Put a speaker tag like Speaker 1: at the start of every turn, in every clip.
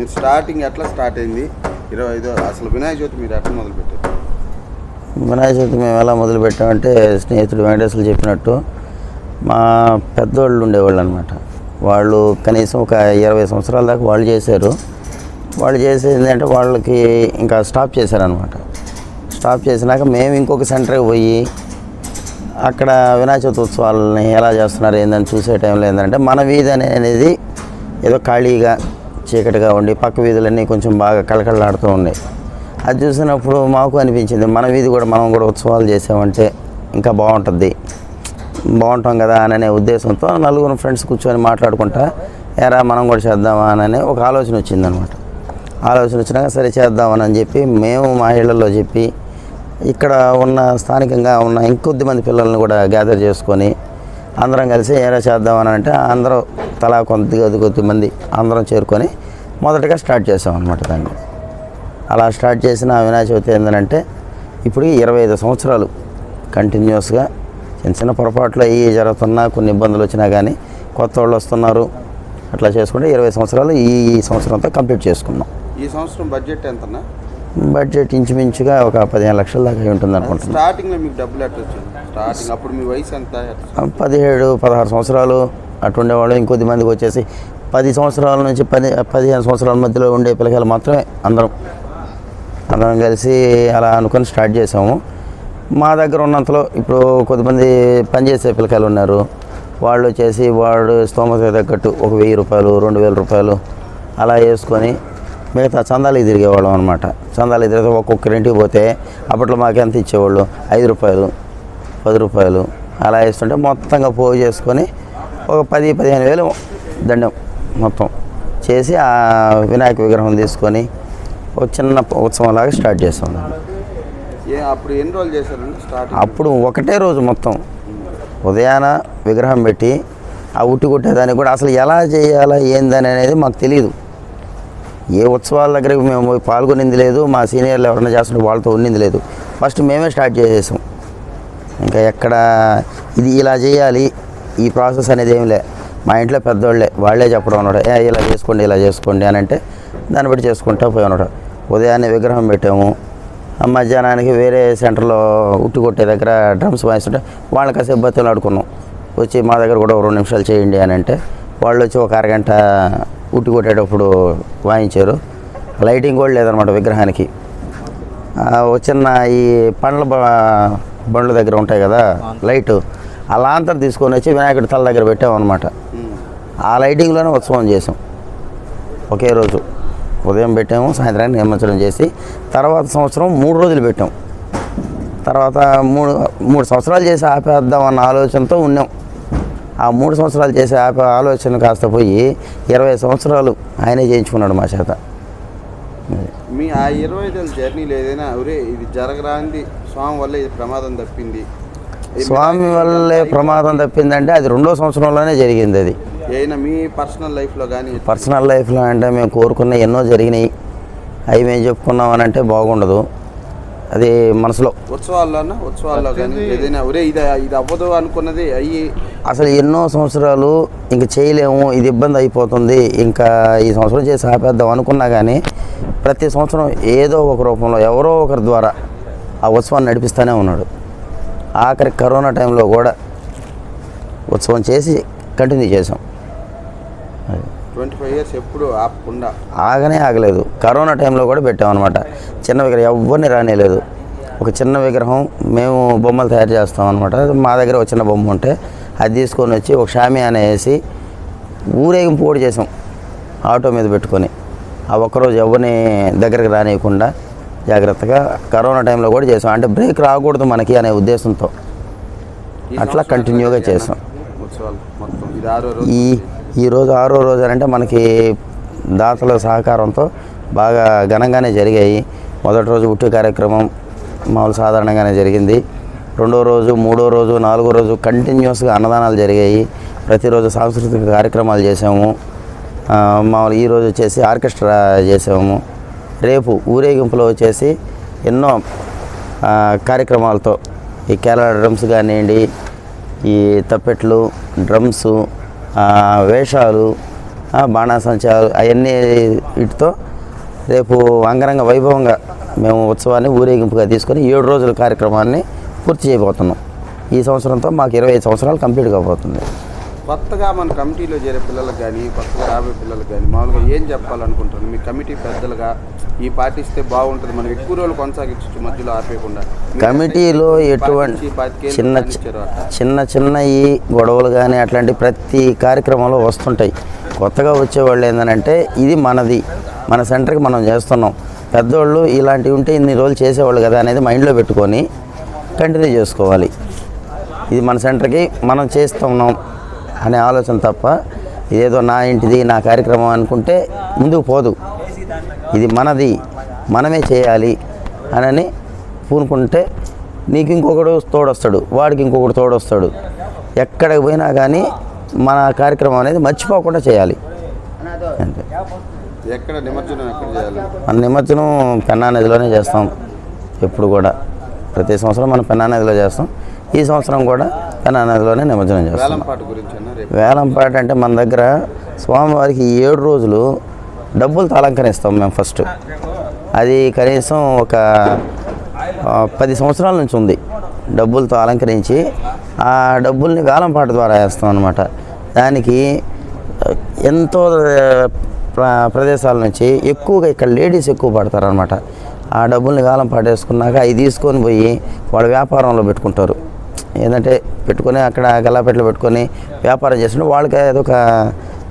Speaker 1: మీరు స్టార్టింగ్ ఎట్లా స్టార్ట్ అయింది? ఇరవై ఐదో అసలు వినాయక చవితి మీరు ఎట్లా మొదలు పెట్టారు
Speaker 2: వినాయక చవితి మేము ఎలా మొదలుపెట్టామంటే స్నేహితుడు వెంకటేశ్వరులు చెప్పినట్టు మా పెద్దోళ్ళు ఉండేవాళ్ళు అనమాట వాళ్ళు కనీసం ఒక ఇరవై సంవత్సరాల దాకా వాళ్ళు చేశారు. వాళ్ళు చేసేది అంటే వాళ్ళకి ఇంకా స్టాప్ చేశారనమాట స్టాప్ చేసినాక మేము ఇంకొక సెంటర్కి పోయి అక్కడ వినాయక చవితి ఉత్సవాలని ఎలా చేస్తున్నారు ఏందని చూసే టైంలో ఏంటంటే మన వీధి అనేది ఏదో ఖాళీగా చీకటిగా ఉండి పక్క వీధులన్నీ కొంచెం బాగా కళకళలాడుతూ ఉన్నాయి. అది చూసినప్పుడు మాకు అనిపించింది మన వీధి కూడా మనం కూడా ఉత్సవాలు చేసామంటే ఇంకా బాగుంటుంది. బాగుంటాం కదా అనే ఉద్దేశంతో నలుగురు ఫ్రెండ్స్ కూర్చొని మాట్లాడుకుంటా ఎరా మనం కూడా చేద్దామా? అని ఒక ఆలోచన వచ్చిందనమాట. ఆలోచన వచ్చినాక సరే చేద్దామని అని చెప్పి మేము మా ఇళ్ళలో చెప్పి ఇక్కడ ఉన్న స్థానికంగా ఉన్న ఇంకొద్ది మంది పిల్లల్ని కూడా గ్యాదర్ చేసుకొని అందరం కలిసి ఏరా చేద్దామని అంటే అందరూ తలా కొద్ది కొద్ది కొద్ది మంది అందరం చేరుకొని మొదటగా స్టార్ట్ చేసాం అనమాట దాన్ని. అలా స్టార్ట్ చేసిన వినాయక చవితి ఏంటంటే ఇప్పుడు ఇరవై ఐదు సంవత్సరాలు కంటిన్యూస్గా చిన్న చిన్న పొరపాట్లు అయ్యి జరుగుతున్నా కొన్ని ఇబ్బందులు వచ్చినా కానీ కొత్త వాళ్ళు వస్తున్నారు. అట్లా చేసుకుంటే ఇరవై సంవత్సరాలు ఈ సంవత్సరంతో కంప్లీట్ చేసుకున్నాం.
Speaker 1: ఈ సంవత్సరం బడ్జెట్ ఎంతన్నా?
Speaker 2: బడ్జెట్ ఇంచుమించుగా ఒక పదిహేను లక్షల దాకా ఉంటుంది అనుకుంటున్నాను
Speaker 1: స్టార్టింగ్లో మీకు డబ్బులు ఎట్లా వచ్చింది స్టార్టింగ్ అప్పుడు మీ వయసు ఎంత? ఎట్లా?
Speaker 2: పదిహేడు పదహారు సంవత్సరాలు. అటుండేవాళ్ళు ఇంకొద్ది మందికి వచ్చేసి పది సంవత్సరాల నుంచి పది పదిహేను సంవత్సరాల మధ్యలో ఉండే పిల్లకాయలు మాత్రమే అందరం. అందరం కలిసి అలా అనుకొని స్టార్ట్ చేసాము. మా దగ్గర ఉన్నంతలో ఇప్పుడు కొద్దిమంది పనిచేసే పిల్లకాయలు ఉన్నారు. వాళ్ళు వచ్చేసి వాడు స్తోమత తగ్గట్టు ఒక వెయ్యి రూపాయలు రెండు వేల రూపాయలు అలా వేసుకొని మిగతా చందాలకి తిరిగేవాళ్ళం అనమాట చందాలకి తిరిగితే ఒక్కొక్కరి ఇంటికి పోతే అప్పట్లో మాకు ఎంత ఇచ్చేవాళ్ళు? ఐదు రూపాయలు పది రూపాయలు అలా వేస్తుంటే మొత్తంగా పోగు చేసుకొని ఒక పది పదిహేను వేలు దండం మొత్తం చేసి ఆ వినాయక విగ్రహం తీసుకొని ఒక చిన్న ఉత్సవం లాగా స్టార్ట్ చేస్తాం.
Speaker 1: అప్పుడు ఎన్ని రోజులు చేశారండి
Speaker 2: అప్పుడు ఒకటే రోజు మొత్తం. ఉదయాన విగ్రహం పెట్టి ఆ ఉట్టి కొట్టేదానికి కూడా అసలు ఎలా చేయాలా ఏందని అనేది మాకు తెలియదు ఏ ఉత్సవాల దగ్గరికి మేము పాల్గొనింది లేదు మా సీనియర్లు ఎవరైనా చేస్తుంటే వాళ్ళతో ఉండింది లేదు. ఫస్ట్ మేమే స్టార్ట్ చేసేసాం. ఇంకా ఎక్కడ ఇది ఇలా చేయాలి ఈ ప్రాసెస్ అనేది ఏం లే. మా ఇంట్లో పెద్దోళ్ళే వాళ్ళే చెప్పడం ఉన్నాడు ఏ ఇలా చేసుకోండి ఇలా చేసుకోండి అని అంటే దాన్ని బట్టి చేసుకుంటా పోయి ఉన్నాడు ఉదయాన్నే విగ్రహం పెట్టాము. మధ్యాహ్నానికి వేరే సెంటర్లో ఉట్టి కొట్టే దగ్గర డ్రమ్స్ వాయిస్తుంటే వాళ్ళని కాసేపు బతులు ఆడుకున్నాం వచ్చి మా దగ్గర కూడా రెండు నిమిషాలు చేయండి అని అంటే వాళ్ళు వచ్చి ఒక అరగంట ఉట్టి కొట్టేటప్పుడు వాయించారు. లైటింగ్ కూడా లేదనమాట విగ్రహానికి. చిన్న ఈ పండ్ల బండ్ల దగ్గర ఉంటాయి కదా లైటు. ఆ లాంతర్ తీసుకొని వచ్చి వినాయకుడి తల దగ్గర పెట్టామన్నమాట. ఆ లైటింగ్లోనే ఉత్సవం చేసాం. ఒకే రోజు. ఉదయం పెట్టాము సాయంత్రానికి నిమజ్జనం చేసి తర్వాత సంవత్సరం మూడు రోజులు పెట్టాం. తర్వాత మూడు మూడు సంవత్సరాలు చేసి ఆపేద్దాం అన్న ఆలోచనతో ఉన్నాం. ఆ మూడు సంవత్సరాలు చేసి ఆపే ఆలోచన కాస్త పోయి ఇరవై సంవత్సరాలు ఆయనే చేయించుకున్నాడు మా చేత.
Speaker 1: మీ ఆ ఇరవై జర్నీలో ఏదైనా ఒరే ఇది జరగరాంది స్వామి వల్ల ఇది ప్రమాదం తప్పింది.
Speaker 2: స్వామి వల్లే ప్రమాదం తప్పిందంటే అది రెండో సంవత్సరంలోనే జరిగింది అది.
Speaker 1: ఏదైనా మీ పర్సనల్ లైఫ్లో కానీ
Speaker 2: పర్సనల్ లైఫ్లో అంటే మేము కోరుకున్న ఎన్నో జరిగినాయి. అవి మేము చెప్పుకున్నాం అని అంటే బాగుండదు. అది మనసులో.
Speaker 1: ఉత్సవాల్లోనా? ఉత్సవాల్లో కానీ ఏదైనా ఒరే ఇది ఇది అవ్వదు అనుకున్నది అయ్యి
Speaker 2: అసలు ఎన్నో సంవత్సరాలు ఇంక చేయలేము ఇది ఇబ్బంది అయిపోతుంది. ఇంకా ఈ సంవత్సరం చేసి ఆపేద్దాం అనుకున్నా కానీ ప్రతి సంవత్సరం ఏదో ఒక రూపంలో ఎవరో ఒకరి ద్వారా ఆ ఉత్సవాన్ని నడిపిస్తూనే ఉన్నాడు. ఆఖరి కరోనా టైంలో కూడా ఉత్సవం చేసి కంటిన్యూ చేసాం.
Speaker 1: ట్వంటీ ఫైవ్ ఇయర్స్ ఎప్పుడు ఆపకుండా.
Speaker 2: ఆగనే ఆగలేదు. కరోనా టైంలో కూడా పెట్టామన్నమాట. చిన్న విగ్రహం ఎవరిని రానిలేదు ఒక చిన్న విగ్రహం మేము బొమ్మలు తయారు చేస్తాం అనమాట మా దగ్గర ఒక చిన్న బొమ్మ ఉంటే అది తీసుకొని వచ్చి ఒక షామియానా వేసి ఊరేగింపు కూడా చేసాం ఆటో మీద పెట్టుకొని. ఆ ఒక్కరోజు ఎవరిని దగ్గరికి రానియకుండా జాగ్రత్తగా కరోనా టైంలో కూడా చేసాం. అంటే బ్రేక్ రాకూడదు మనకి అనే ఉద్దేశంతో. అట్లా కంటిన్యూగా చేసాం. ఈ ఈ రోజు ఆరో రోజు అంటే మనకి దాతల సహకారంతో బాగా ఘనంగానే జరిగాయి. మొదటి రోజు ఉట్టి కార్యక్రమం మామూలు సాధారణంగానే జరిగింది. రెండో రోజు మూడో రోజు నాలుగో రోజు కంటిన్యూస్గా అన్నదానాలు జరిగాయి. ప్రతిరోజు సాంస్కృతిక కార్యక్రమాలు చేసాము. మామూలు ఈరోజు వచ్చేసి ఆర్కెస్ట్రా చేసాము. రేపు ఊరేగింపులో వచ్చేసి ఎన్నో కార్యక్రమాలతో ఈ కేరళ డ్రమ్స్ కానివ్వండి ఈ తప్పెట్లు డ్రమ్స్ వేషాలు బాణాసంచాలు అవన్నీ వీటితో రేపు అంగరంగ వైభవంగా మేము ఉత్సవాన్ని ఊరేగింపుగా తీసుకొని ఏడు రోజుల కార్యక్రమాన్ని పూర్తి చేయబోతున్నాం. ఈ సంవత్సరంతో మాకు ఇరవై ఐదు సంవత్సరాలు కంప్లీట్ కాబోతుంది
Speaker 1: కొత్తగా మన కమిటీలో చేరే పిల్లలకు కానీ కొత్తగా రాబోయే పిల్లలకు కానీ మామూలుగా ఏం చెప్పాలనుకుంటారు మీ కమిటీ పెద్దలుగా ఈ పాటిస్తే బాగుంటుంది. మనం ఎక్కువ రోజులు కొనసాగించవచ్చు మధ్యలో ఆపేయకుండా.
Speaker 2: కమిటీలో ఎటువంటి చిన్న. చిన్న చిన్న ఈ గొడవలు కానీ అట్లాంటి ప్రతి కార్యక్రమంలో వస్తుంటాయి. కొత్తగా వచ్చేవాళ్ళు ఏంటంటే ఇది మనది. మన సెంటర్కి మనం చేస్తున్నాం. పెద్దోళ్ళు ఇలాంటివి ఉంటే ఇన్ని రోజులు చేసేవాళ్ళు కదా అనేది మైండ్లో పెట్టుకొని కంటిన్యూ చేసుకోవాలి. ఇది మన సెంటర్కి మనం చేస్తున్నాం అనే ఆలోచన తప్ప ఇదేదో నా ఇంటిది నా కార్యక్రమం అనుకుంటే ముందుకు పోదు. ఇది మనది మనమే చేయాలి అని పూనుకుంటే నీకు ఇంకొకడు తోడొస్తాడు వాడికి ఇంకొకడు తోడొస్తాడు. ఎక్కడికి పోయినా కానీ మన కార్యక్రమం అనేది మర్చిపోకుండా చేయాలి. అంతే.
Speaker 1: ఎక్కడ నిమజ్జనం ఎక్కడ చేయాలి?
Speaker 2: మన నిమజ్జనం పెన్నా నదిలోనే చేస్తాం ఎప్పుడు కూడా. ప్రతి సంవత్సరం మనం పెన్నా నదిలో చేస్తాం. ఈ సంవత్సరం కూడా పెన్నా నదిలోనే నిమజ్జనం చేస్తాం
Speaker 1: వేలంపాట
Speaker 2: అంటే మన దగ్గర స్వామివారికి ఏడు రోజులు డబ్బులతో అలంకరిస్తాం మేము ఫస్ట్ అది కనీసం ఒక పది సంవత్సరాల నుంచి ఉంది. డబ్బులతో అలంకరించి ఆ డబ్బుల్ని వేలంపాట ద్వారా వేస్తాం అనమాట దానికి ఎంతో ప్రదేశాల నుంచి ఎక్కువగా ఇక్కడ లేడీస్ ఎక్కువ పడతారనమాట ఆ డబ్బుల్ని వేలం పాటేసుకున్నాక అవి తీసుకొని పోయి వాళ్ళ వ్యాపారంలో పెట్టుకుంటారు. ఏంటంటే పెట్టుకొని అక్కడ గల్లాపెట్టలు పెట్టుకొని వ్యాపారం చేస్తుంటే వాళ్ళకి అదొక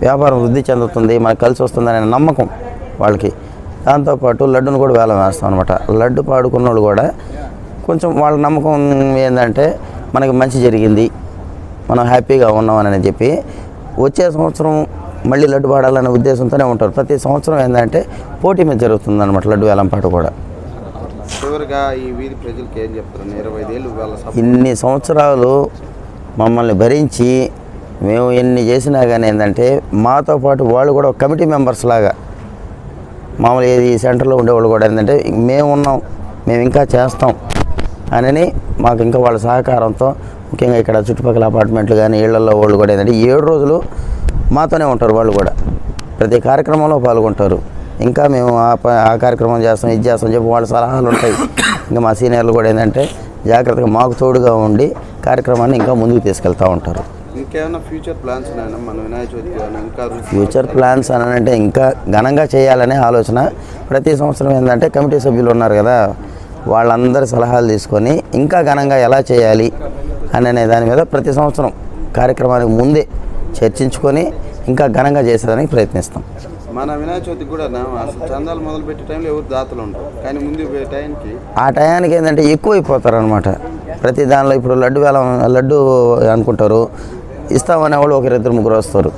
Speaker 2: వ్యాపారం వృద్ధి చెందుతుంది మనకు కలిసి వస్తుందనే నమ్మకం వాళ్ళకి. దాంతోపాటు లడ్డును కూడా వేలం వేస్తాం అనమాట లడ్డు పాడుకున్న వాళ్ళు కూడా కొంచెం వాళ్ళ నమ్మకం ఏంటంటే మనకి మంచి జరిగింది మనం హ్యాపీగా ఉన్నాం అని చెప్పి వచ్చే సంవత్సరం మళ్ళీ లడ్డు పాడాలనే ఉద్దేశంతోనే ఉంటారు. ప్రతి సంవత్సరం ఏంటంటే పోటీ మీద జరుగుతుంది అనమాట లడ్డు వేలం పాట కూడా.
Speaker 1: చివరిగా ఈ వీధి ప్రజలకు ఏం చెప్తారు? ఇరవై ఐదేళ్ళు
Speaker 2: ఇన్ని సంవత్సరాలు మమ్మల్ని భరించి మేము ఎన్ని చేసినా కానీ ఏంటంటే మాతో పాటు వాళ్ళు కూడా కమిటీ మెంబర్స్ లాగా మామూలు ఏది సెంటర్లో ఉండేవాళ్ళు కూడా ఏంటంటే మేము ఉన్నాం మేము ఇంకా చేస్తాం అని మాకు ఇంకా వాళ్ళ సహకారంతో ముఖ్యంగా ఇక్కడ చుట్టుపక్కల అపార్ట్మెంట్లు కానీ ఇళ్ళలో వాళ్ళు కూడా ఏంటంటే ఏడు రోజులు మాతోనే ఉంటారు వాళ్ళు కూడా. ప్రతి కార్యక్రమంలో పాల్గొంటారు. ఇంకా మేము ఆ కార్యక్రమం చేస్తాం ఇది చేస్తాం చెప్పి వాళ్ళ సలహాలు ఉంటాయి. ఇంకా మా సీనియర్లు కూడా ఏంటంటే జాగ్రత్తగా మాకు తోడుగా ఉండి కార్యక్రమాన్ని ఇంకా ముందుకు తీసుకెళ్తూ ఉంటారు.
Speaker 1: ఇంకేమైనా ఫ్యూచర్ ప్లాన్స్ మన వినాయక ఇంకా
Speaker 2: ఫ్యూచర్ ప్లాన్స్ అని అంటే ఇంకా ఘనంగా చేయాలనే ఆలోచన. ప్రతి సంవత్సరం ఏంటంటే కమిటీ సభ్యులు ఉన్నారు కదా వాళ్ళందరి సలహాలు తీసుకొని ఇంకా ఘనంగా ఎలా చేయాలి అనే దాని మీద ప్రతి సంవత్సరం కార్యక్రమానికి ముందే చర్చించుకొని ఇంకా ఘనంగా చేసేదానికి ప్రయత్నిస్తాం.
Speaker 1: మన వినాయక చవితికి కూడా అసలు చందాలు మొదలు పెట్టే టైంలో ఎవరు దాతలు ఉంటారు కానీ ముందు టైంకి
Speaker 2: ఆ టయానికి ఏంటంటే ఎక్కువైపోతారు అనమాట ప్రతి దానిలో ఇప్పుడు లడ్డు వేలం లడ్డు అనుకుంటారు. ఇస్తామనే వాళ్ళు ఒకరిద్దరు ముగ్గురు వస్తారు.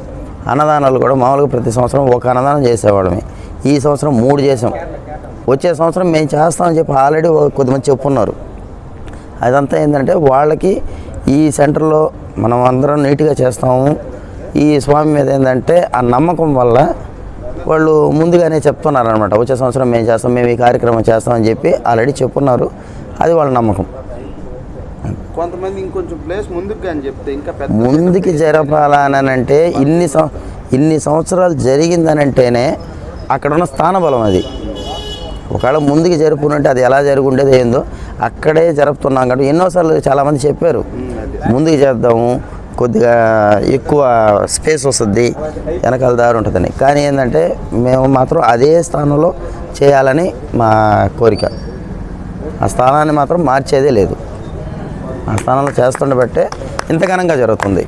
Speaker 2: అన్నదానాలు కూడా మామూలుగా ప్రతి సంవత్సరం ఒక అన్నదానం చేసేవాళ్ళమే. ఈ సంవత్సరం మూడు చేసాం. వచ్చే సంవత్సరం మేము చేస్తామని చెప్పి ఆల్రెడీ కొద్దిమంది చెప్పున్నారు. అదంతా ఏంటంటే వాళ్ళకి ఈ సెంటర్లో మనం అందరం నీట్గా చేస్తాము. ఈ స్వామి మీద ఏంటంటే ఆ నమ్మకం వల్ల వాళ్ళు ముందుగానే చెప్తున్నారు అనమాట వచ్చే సంవత్సరం మేము చేస్తాం మేము ఈ కార్యక్రమం చేస్తామని చెప్పి ఆల్రెడీ చెప్పున్నారు. అది వాళ్ళ నమ్మకం.
Speaker 1: కొంతమంది ఇంకొంచెం ప్లేస్ ముందుకు కానీ చెప్తే ఇంకా పెద్ద
Speaker 2: ముందుకి జరపాలని అంటే ఇన్ని ఇన్ని సంవత్సరాలు జరిగిందని అంటేనే అక్కడ ఉన్న స్థానబలం అది. ఒకవేళ ముందుకు జరుపుకుంటే అది ఎలా జరుగుండేది ఏందో అక్కడే జరుపుతున్నాం కాబట్టి ఎన్నోసార్లు చాలామంది చెప్పారు. ముందుకు చేద్దాము కొద్దిగా ఎక్కువ స్పేస్ వస్తుంది వెనకాల దారి ఉంటుందని. కానీ ఏంటంటే మేము మాత్రం అదే స్థానంలో చేయాలని మా కోరిక. ఆ స్థానాన్ని మాత్రం మార్చేదే లేదు. ఆ స్థానంలో చేస్తుండబట్టే ఇంత ఘనంగా జరుగుతుంది.